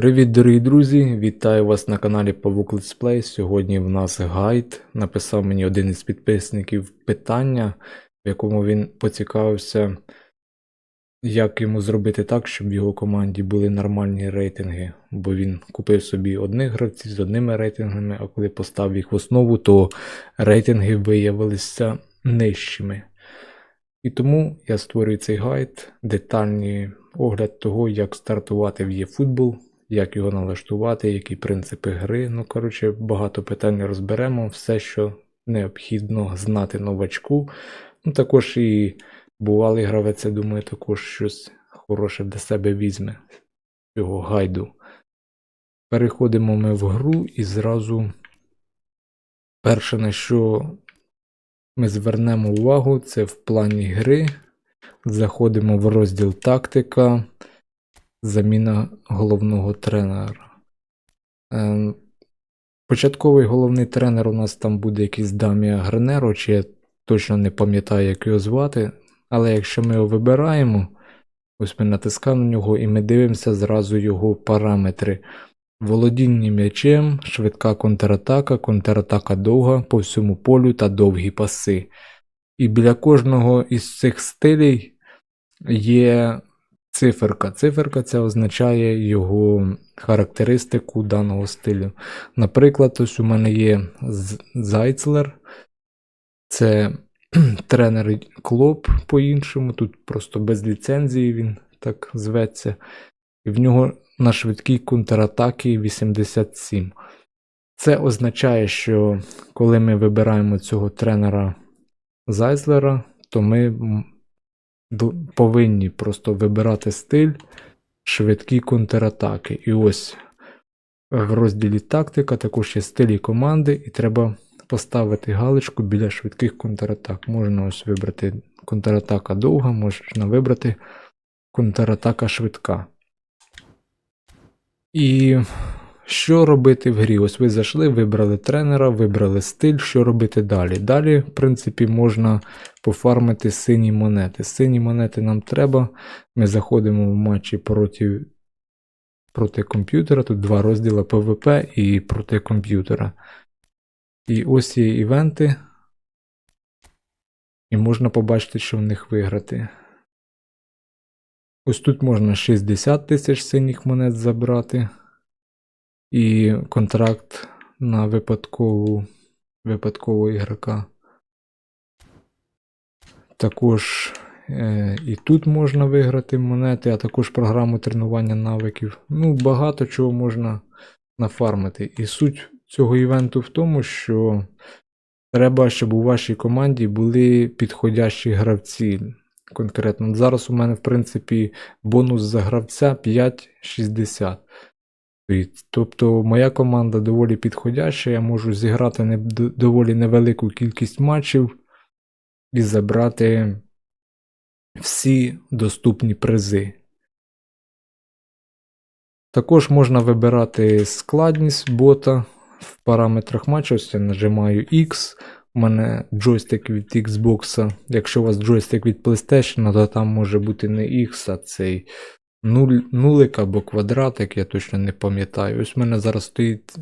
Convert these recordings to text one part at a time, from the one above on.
Привіт, дорогі друзі! Вітаю вас на каналі Павук Play. Сьогодні в нас гайд. Написав мені один із підписників питання, в якому він поцікавився, як йому зробити так, щоб в його команді були нормальні рейтинги. Бо він купив собі одних гравців з одними рейтингами, а коли поставив їх в основу, то рейтинги виявилися нижчими. І тому я створюю цей гайд, детальний огляд того, як стартувати в eFootball, як його налаштувати, які принципи гри. Ну, коротше, багато питань розберемо, все, що необхідно знати новачку. Ну, також і бувалий гравець, я думаю, також щось хороше для себе візьме цього гайду. Переходимо ми в гру і зразу перше, на що ми звернемо увагу, це в плані гри. Заходимо в розділ тактика, заміна головного тренера. Ем, Початковий головний тренер у нас там буде якийсь Дамія Гренеро, чи я точно не пам'ятаю, як його звати. Але якщо ми його вибираємо, ось ми натискаємо на нього і ми дивимося зразу його параметри. Володіння м'ячем, швидка контратака, контратака довга по всьому полю та довгі паси. І біля кожного із цих стилей є циферка. Циферка це означає його характеристику даного стилю. Наприклад, ось у мене є Зайцлер, це тренер Клоп по-іншому, тут просто без ліцензії він так зветься. І в нього на швидкій контратаки 87. Це означає, що коли ми вибираємо цього тренера Зайзлера, то ми повинні просто вибирати стиль швидкі контратаки. І ось в розділі тактика також є стилі команди, і треба поставити галочку біля швидких контратак. Можна ось вибрати контратака довга, можна вибрати контратака швидка. І що робити в грі? Ось ви зайшли, вибрали тренера, вибрали стиль, що робити далі. Далі, в принципі, можна пофармити сині монети. Сині монети нам треба. Ми заходимо в матчі проти, проти комп'ютера. Тут два розділи PvP і проти комп'ютера. І ось є івенти. І можна побачити, що в них виграти. Ось тут можна 60 тисяч синіх монет забрати. І контракт на випадкову, випадкового ігрока. Також е, і тут можна виграти монети, а також програму тренування навиків. Ну, багато чого можна нафармити. І суть цього івенту в тому, що треба, щоб у вашій команді були підходящі гравці. Конкретно. Зараз у мене, в принципі, бонус за гравця 5,60. Стоїть. Тобто моя команда доволі підходяща, я можу зіграти не, доволі невелику кількість матчів і забрати всі доступні призи. Також можна вибирати складність бота в параметрах матчу. Ось я нажимаю X. У мене джойстик від Xbox. Якщо у вас джойстик від PlayStation, то там може бути не X, а цей нуль, нулик або квадратик, я точно не пам'ятаю. Ось в мене зараз стоїть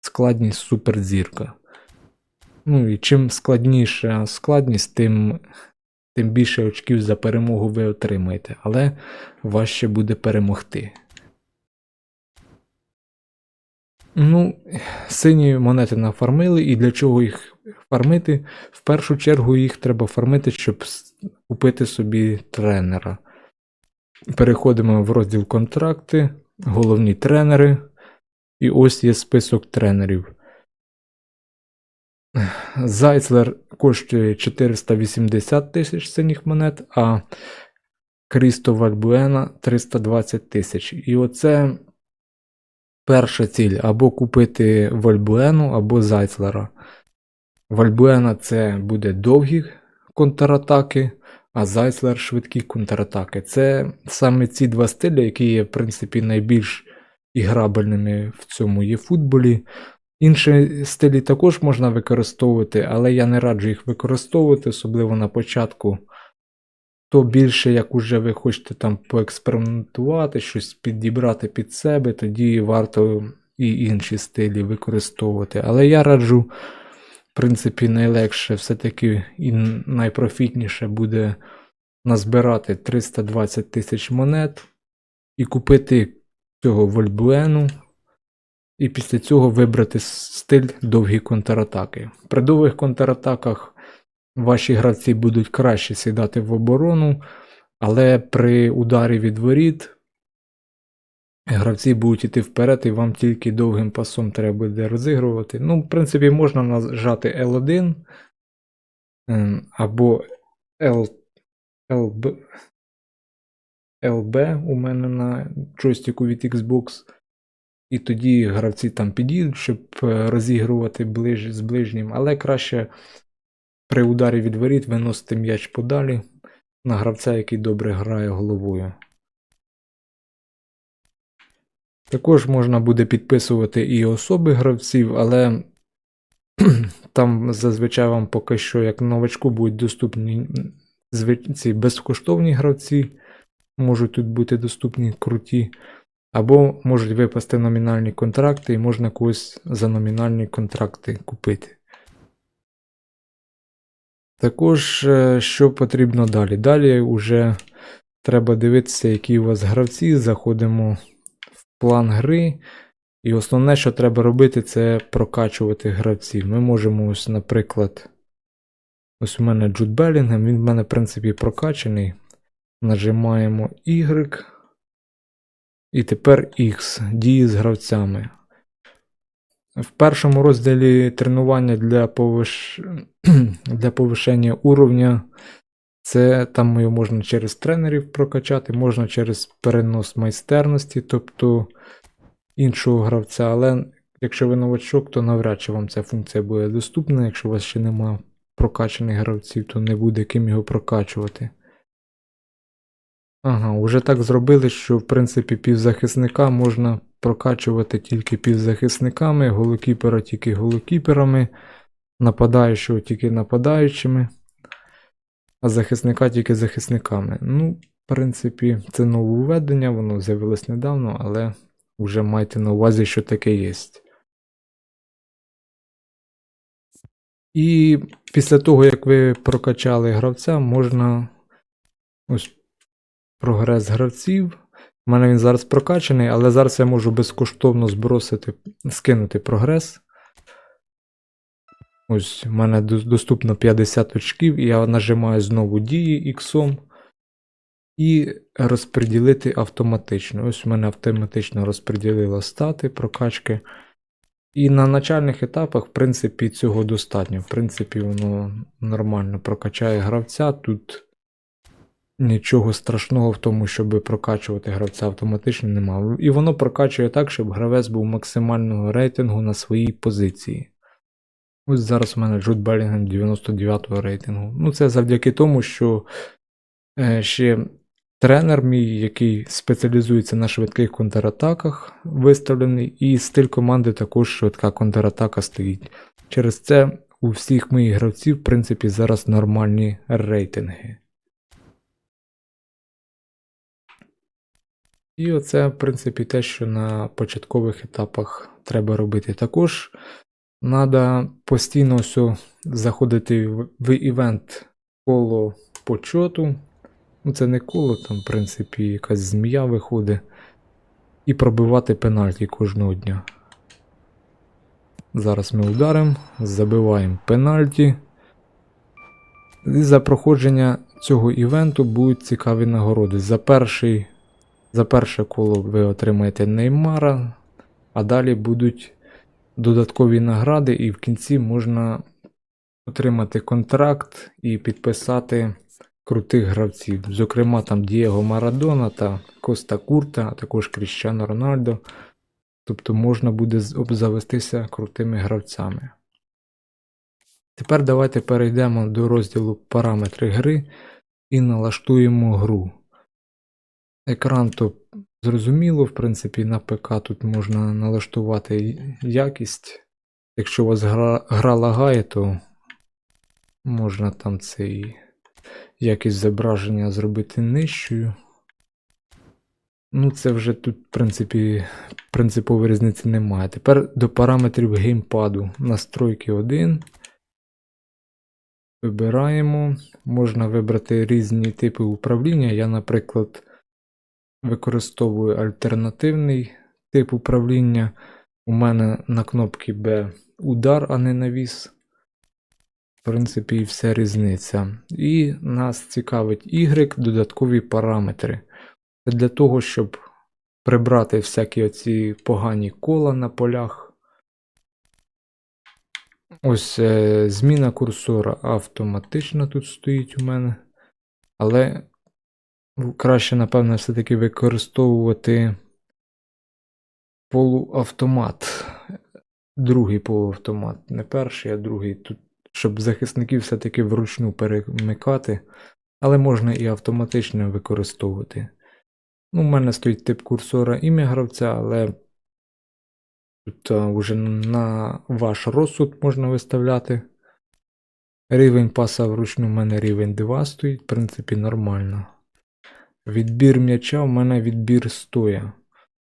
складність суперзірка. Ну і чим складніша складність, тим, тим більше очків за перемогу ви отримаєте, але важче буде перемогти. Ну, сині монети нафармили, і для чого їх фармити? В першу чергу їх треба фармити, щоб купити собі тренера. Переходимо в розділ контракти, головні тренери. І ось є список тренерів. Зайцлер коштує 480 тисяч синіх монет, а Крісто Вальбуена 320 тисяч. І оце перша ціль або купити Вальбуену, або Зайцлера. Вальбуена це буде довгі контратаки, а Зайцлер швидкі контратаки. Це саме ці два стилі, які є, в принципі, найбільш іграбельними в цьому є футболі. Інші стилі також можна використовувати, але я не раджу їх використовувати, особливо на початку. то більше, як уже ви хочете там поекспериментувати, щось підібрати під себе, тоді варто і інші стилі використовувати. Але я раджу, принципі, найлегше все-таки і найпрофітніше буде назбирати 320 тисяч монет і купити цього вольбуену. І після цього вибрати стиль довгі контратаки. При довгих контратаках ваші гравці будуть краще сідати в оборону, але при ударі від воріт гравці будуть йти вперед, і вам тільки довгим пасом треба буде розігрувати. Ну, в принципі, можна нажати L1 ем, або L, LB, LB у мене на джойстику від Xbox. І тоді гравці там підійдуть, щоб е, розігрувати ближ, з ближнім, але краще при ударі від воріт виносити м'яч подалі на гравця, який добре грає головою. Також можна буде підписувати і особи гравців, але там зазвичай вам поки що, як новачку, будуть доступні ці безкоштовні гравці, можуть тут бути доступні круті. Або можуть випасти номінальні контракти, і можна когось за номінальні контракти купити. Також, е, що потрібно далі? Далі вже треба дивитися, які у вас гравці. Заходимо план гри. І основне, що треба робити, це прокачувати гравців. Ми можемо, ось, наприклад, ось у мене Джуд Белінгем, він в мене, в принципі, прокачаний. Нажимаємо Y. І тепер X дії з гравцями. В першому розділі тренування для повиш... для повишення уровня. Це там його можна через тренерів прокачати, можна через перенос майстерності, тобто іншого гравця. Але якщо ви новачок, то навряд чи вам ця функція буде доступна. Якщо у вас ще немає прокачаних гравців, то не буде ким його прокачувати. Ага, уже так зробили, що в принципі півзахисника можна прокачувати тільки півзахисниками, голокіпера тільки голокіперами, нападаючого тільки нападаючими, а захисника тільки захисниками. Ну, в принципі, це нововведення, воно з'явилось недавно, але вже майте на увазі, що таке є. І після того, як ви прокачали гравця, можна ось прогрес гравців. У мене він зараз прокачаний, але зараз я можу безкоштовно збросити, скинути прогрес. Ось у мене доступно 50 очків, і я нажимаю знову дії X. І розподілити автоматично. Ось у мене автоматично розподілило стати прокачки. І на начальних етапах, в принципі, цього достатньо. В принципі, воно нормально прокачає гравця. Тут нічого страшного в тому, щоб прокачувати гравця автоматично немає. І воно прокачує так, щоб гравець був максимального рейтингу на своїй позиції. Ось зараз у мене Джуд Белінгем 99-го рейтингу. Ну, це завдяки тому, що е, ще тренер мій, який спеціалізується на швидких контратаках, виставлений, і стиль команди також швидка контратака стоїть. Через це у всіх моїх гравців, в принципі, зараз нормальні рейтинги. І оце, в принципі, те, що на початкових етапах треба робити. Також треба постійно все заходити в івент коло почоту. Ну, це не коло, там, в принципі, якась змія виходить. І пробивати пенальті кожного дня. Зараз ми ударимо, забиваємо пенальті. І за проходження цього івенту будуть цікаві нагороди. За перший за перше коло ви отримаєте Неймара, а далі будуть додаткові награди, і в кінці можна отримати контракт і підписати крутих гравців. Зокрема, там Дієго Марадона та Коста Курта, а також Кріщано Рональдо. Тобто можна буде з- обзавестися крутими гравцями. Тепер давайте перейдемо до розділу Параметри гри і налаштуємо гру. Екран то зрозуміло, в принципі, на ПК тут можна налаштувати якість. Якщо у вас гра, гра лагає, то можна там цей якість зображення зробити нижчою. Ну, це вже тут, в принципі, принципової різниці немає. Тепер до параметрів геймпаду. Настройки 1. Вибираємо. Можна вибрати різні типи управління. Я, наприклад, використовую альтернативний тип управління. У мене на кнопці B удар, а не навіс. В принципі, і вся різниця. І нас цікавить Y, додаткові параметри. Це для того, щоб прибрати всякі оці погані кола на полях. Ось е, зміна курсора автоматично тут стоїть у мене. Але краще, напевно, все-таки використовувати полуавтомат. Другий полуавтомат. Не перший, а другий. Тут, щоб захисників все-таки вручну перемикати. Але можна і автоматично використовувати. Ну, у мене стоїть тип курсора ім'я гравця, але тут а, вже на ваш розсуд можна виставляти. Рівень паса вручну у мене рівень 2 стоїть, в принципі, нормально. Відбір м'яча у мене відбір стоя.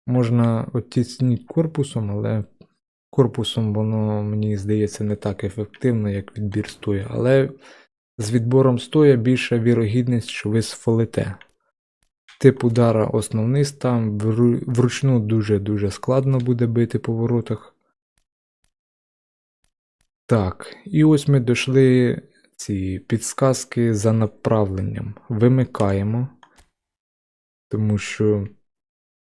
Можна оттіснити корпусом, але корпусом воно, мені здається, не так ефективно, як відбір стоя. Але з відбором стоя більша вірогідність, що ви сфолите. Тип удара основний стан, вручну дуже-дуже складно буде бити по воротах. Так, і ось ми дійшли ці підсказки за направленням. Вимикаємо, тому що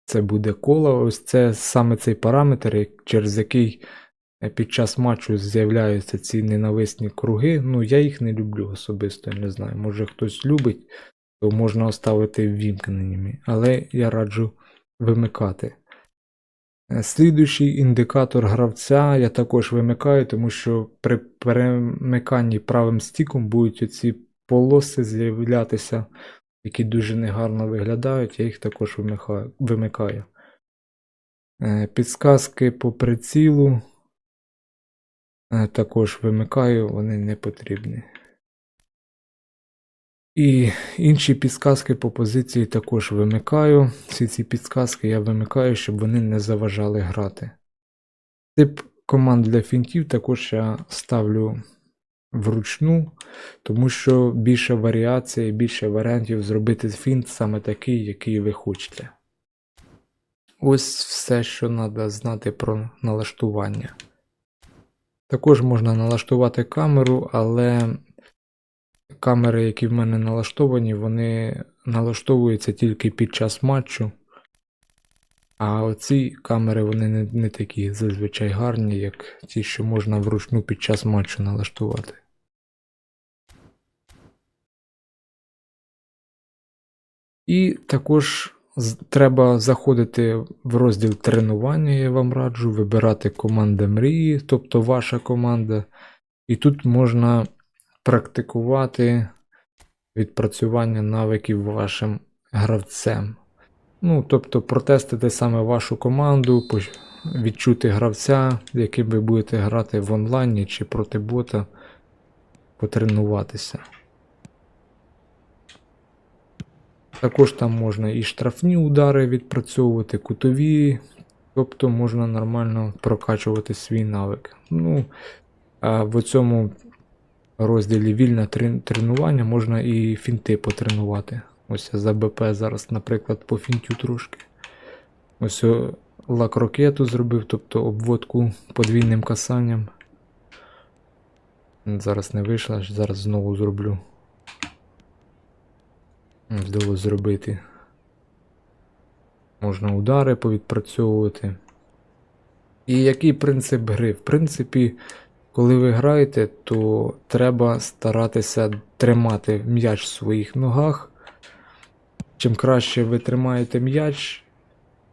це буде коло. Ось це саме цей параметр, через який е, під час матчу з'являються ці ненависні круги. Ну, я їх не люблю особисто, я не знаю. Може хтось любить, то можна оставити ввімкненими, але я раджу вимикати. Е, Слідуючий індикатор гравця я також вимикаю, тому що при перемиканні правим стіком будуть оці полоси з'являтися, які дуже негарно виглядають, я їх також вимикаю. Е, Підсказки по прицілу е, також вимикаю, вони не потрібні. І інші підсказки по позиції також вимикаю. Всі ці підсказки я вимикаю, щоб вони не заважали грати. Тип команд для фінтів також я ставлю вручну, тому що більше варіацій, більше варіантів зробити фінт саме такий, який ви хочете. Ось все, що треба знати про налаштування. Також можна налаштувати камеру, але камери, які в мене налаштовані, вони налаштовуються тільки під час матчу. А оці камери вони не, не такі зазвичай гарні, як ті, що можна вручну під час матчу налаштувати. І також треба заходити в розділ тренування, я вам раджу, вибирати команда мрії, тобто ваша команда. І тут можна практикувати відпрацювання навиків вашим гравцем. Ну, тобто протестити саме вашу команду, відчути гравця, яким ви будете грати в онлайні чи проти бота, потренуватися. Також там можна і штрафні удари відпрацьовувати, кутові, тобто можна нормально прокачувати свій навик. Ну, а в цьому розділі вільне тренування можна і фінти потренувати. Ось я за БП зараз, наприклад, по фінтю трошки. Ось о, лак ракету зробив, тобто обводку подвійним касанням. Зараз не вийшло, зараз знову зроблю. Вдалося зробити. Можна удари повідпрацьовувати. І який принцип гри? В принципі, коли ви граєте, то треба старатися тримати м'яч в своїх ногах. Чим краще ви тримаєте м'яч,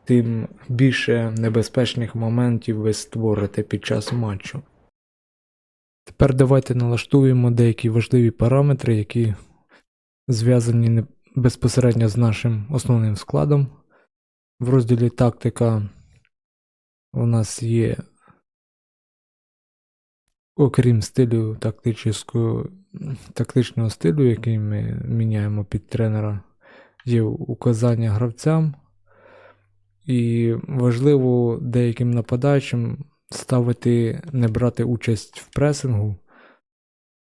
тим більше небезпечних моментів ви створите під час матчу. Тепер давайте налаштуємо деякі важливі параметри, які зв'язані безпосередньо з нашим основним складом. В розділі тактика у нас є окрім стилю тактичного, стилю, який ми міняємо під тренера, є указання гравцям. І важливо деяким нападаючим ставити, не брати участь в пресингу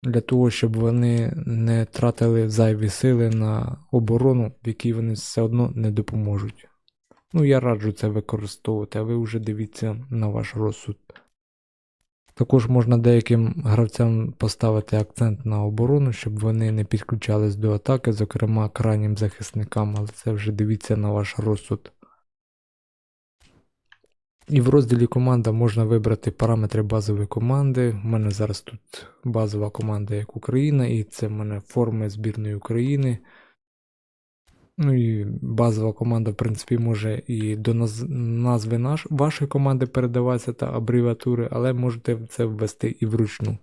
для того, щоб вони не тратили зайві сили на оборону, в якій вони все одно не допоможуть. Ну, я раджу це використовувати, а ви вже дивіться на ваш розсуд. Також можна деяким гравцям поставити акцент на оборону, щоб вони не підключались до атаки, зокрема крайнім захисникам, але це вже дивіться на ваш розсуд. І в розділі команда можна вибрати параметри базової команди. У мене зараз тут базова команда як Україна, і це в мене форми збірної України. Ну і базова команда, в принципі, може і до назви наш... вашої команди передаватися та абревіатури, але можете це ввести і вручну.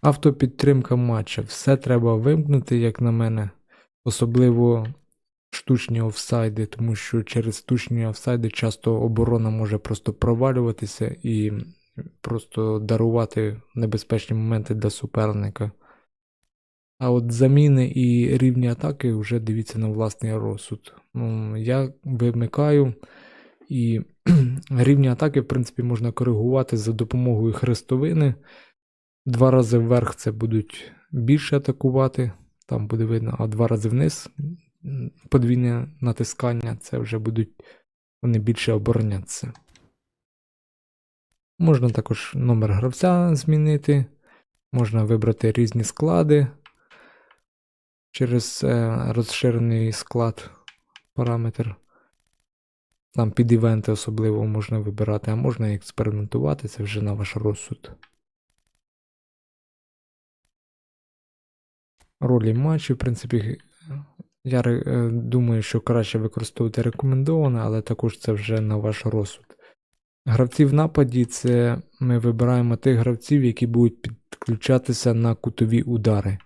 Автопідтримка матча. Все треба вимкнути, як на мене. Особливо штучні офсайди, тому що через штучні офсайди часто оборона може просто провалюватися і просто дарувати небезпечні моменти для суперника. А от заміни і рівні атаки вже дивіться на власний розсуд. Ну, Я вимикаю і рівні атаки, в принципі, можна коригувати за допомогою хрестовини. Два рази вверх це будуть більше атакувати, там буде видно, а два рази вниз подвійне натискання, це вже будуть вони більше оборонятися. Можна також номер гравця змінити, можна вибрати різні склади через е, розширений склад параметр. Там під івенти особливо можна вибирати, а можна і експериментувати, це вже на ваш розсуд. Ролі матчу, в принципі, я е, думаю, що краще використовувати рекомендоване, але також це вже на ваш розсуд. Гравці в нападі це ми вибираємо тих гравців, які будуть підключатися на кутові удари.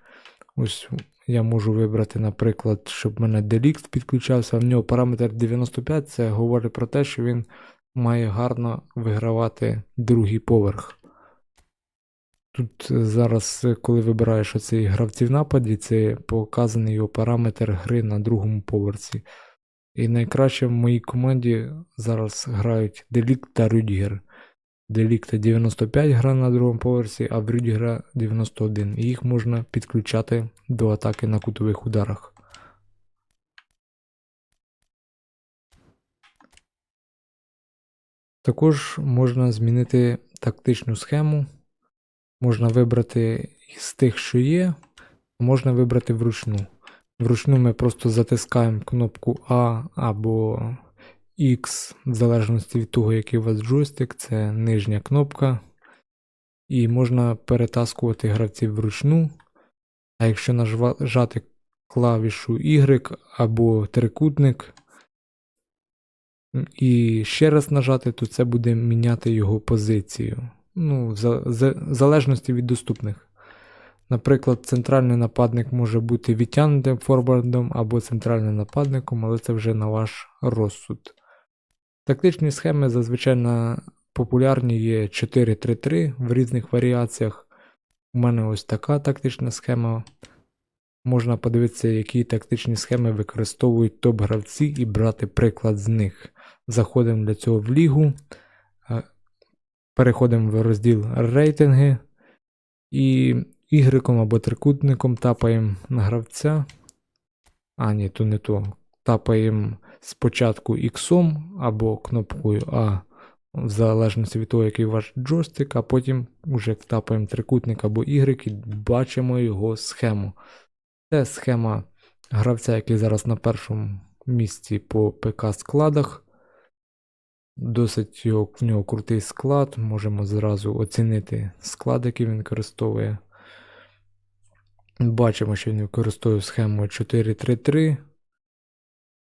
Ось я можу вибрати, наприклад, щоб в мене Делікт підключався, в нього параметр 95, це говорить про те, що він має гарно вигравати другий поверх. Тут зараз, коли вибираєш оцей гравці в нападі, це показаний його параметр гри на другому поверсі. І найкраще в моїй команді зараз грають Делікт та Рюдігер. Делікта 95 гра на другому поверсі, а в Рюдігера 91. І їх можна підключати до атаки на кутових ударах. Також можна змінити тактичну схему. Можна вибрати з тих, що є, можна вибрати вручну. Вручну ми просто затискаємо кнопку А або X, в залежності від того, який у вас джойстик, це нижня кнопка. І можна перетаскувати гравців вручну. А якщо нажати клавішу Y або трикутник, і ще раз нажати, то це буде міняти його позицію ну, в залежності від доступних. Наприклад, центральний нападник може бути відтягнутим форвардом або центральним нападником, але це вже на ваш розсуд. Тактичні схеми зазвичай популярні є 4-3-3 в різних варіаціях. У мене ось така тактична схема. Можна подивитися, які тактичні схеми використовують топ-гравці і брати приклад з них. Заходимо для цього в лігу. Переходимо в розділ рейтинги і Y або трикутником тапаємо на гравця. А, ні, то не то. Тапаємо спочатку X або кнопкою А, в залежності від того, який ваш джойстик, а потім вже тапаємо трикутник або Y і бачимо його схему. Це схема гравця, який зараз на першому місці по ПК-складах. Досить в нього крутий склад, можемо зразу оцінити склад, який він використовує. Бачимо, що він використовує схему 4-3-3.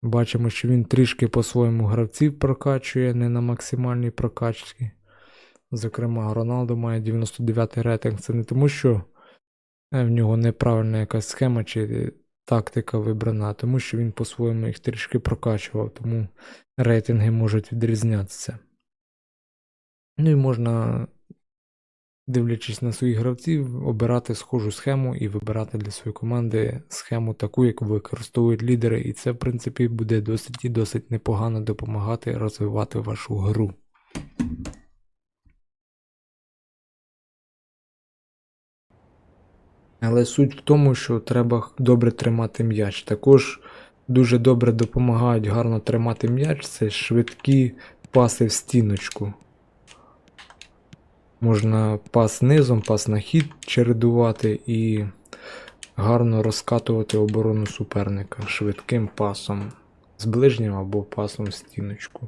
Бачимо, що він трішки по-своєму гравців прокачує, не на максимальній прокачці. Зокрема, Роналдо має 99 рейтинг. Це не тому, що е, в нього неправильна якась схема чи тактика вибрана, тому що він по-своєму їх трішки прокачував, тому рейтинги можуть відрізнятися. Ну і можна, дивлячись на своїх гравців, обирати схожу схему і вибирати для своєї команди схему таку, яку використовують лідери. І це, в принципі, буде досить і досить непогано допомагати розвивати вашу гру. Але суть в тому, що треба добре тримати м'яч. Також дуже добре допомагають гарно тримати м'яч. Це швидкі паси в стіночку. Можна пас низом, пас на хід чередувати і гарно розкатувати оборону суперника швидким пасом з ближнім або пасом в стіночку.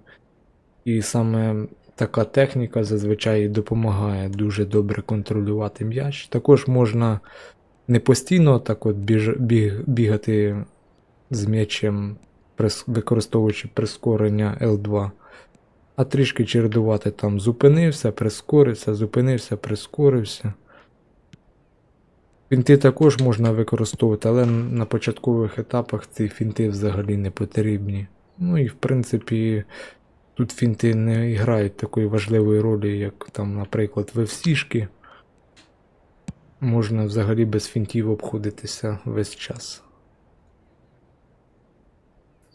І саме така техніка зазвичай допомагає дуже добре контролювати м'яч. Також можна не постійно так от біж, біг, бігати з м'ячем, використовуючи прискорення L2, а трішки чередувати там зупинився, прискорився, зупинився, прискорився. Фінти також можна використовувати, але на початкових етапах ці фінти взагалі не потрібні. Ну і в принципі, тут фінти не грають такої важливої ролі, як там, наприклад, в FC-шки. Можна взагалі без фінтів обходитися весь час.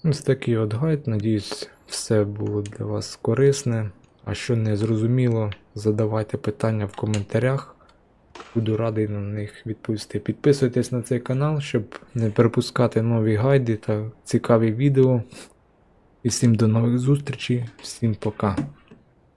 Ось такий от гайд. Надіюсь, все було для вас корисне. А що не зрозуміло, задавайте питання в коментарях. Буду радий на них відповісти. Підписуйтесь на цей канал, щоб не пропускати нові гайди та цікаві відео. І всім до нових зустрічей, всім пока.